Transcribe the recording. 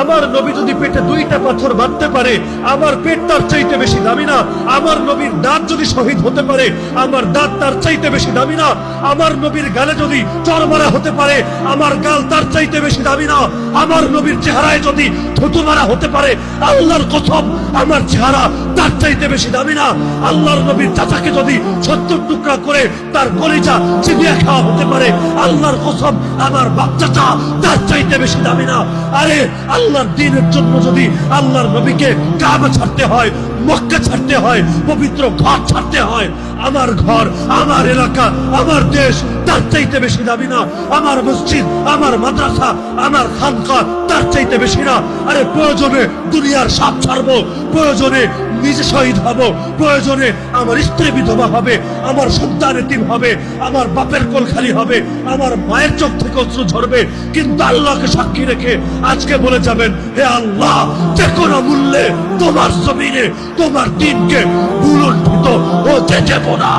আমার নবী যদি পেটে দুইটা পাথর বাঁধতে পারে, আমার পেট তার চাইতে বেশি দামি না। আমার নবীর দাঁত যদি শহীদ হতে পারে, আমার দাঁত তার চাইতে বেশি দামি না। আমার নবীর গালে যদি চর মারা হতে পারে, আমার গাল তার চাইতে বেশি দামি না। আমার নবীর চেহারায় যদি থুতু মারা হতে পারে, আল্লাহর কথম আমার চেহারা তার চাইতে বেশি দামি না। আল্লাহর নবীর চাচাকে যদি সত্তর টুকরা করে তার কলিজা চিবিয়া খাওয়া হতে পারে, আল্লাহর কসম, আমার বাচ্চাটা তার চাইতে বেশি দামি না। আরে, আল্লাহর দিনের জন্য যদি আল্লাহর নবীকে কাবা ছাড়তে হয়, মক্কা ছাড়তে হয়, পবিত্র ঘর ছাড়তে হয়, আমার ঘর, আমার এলাকা, আমার দেশ, তার চাইতে বেশি দামি না। আমার মসজিদ, আমার মাদ্রাসা, আমার খানকা চাইতে বেশি না। আরে প্রয়োজনে দুনিয়ার সাপ ছাড়বো, প্রয়োজনে নিজে শহীদ হব, প্রয়োজনে আমার স্ত্রী বিধবা হবে, আমার সন্তান এতিম হবে, আমার বাপের কোল খালি হবে, আমার মায়ের চোখ থেকে অশ্রু ঝরবে। কিন্তু আল্লাহকে সাক্ষী রেখে আজকে বলে যাবেন, হে আল্লাহ যে কোনো মূল্যে তোমার জমিনে, তোমার দিনকে বুলন্ডিত হতে দেব না।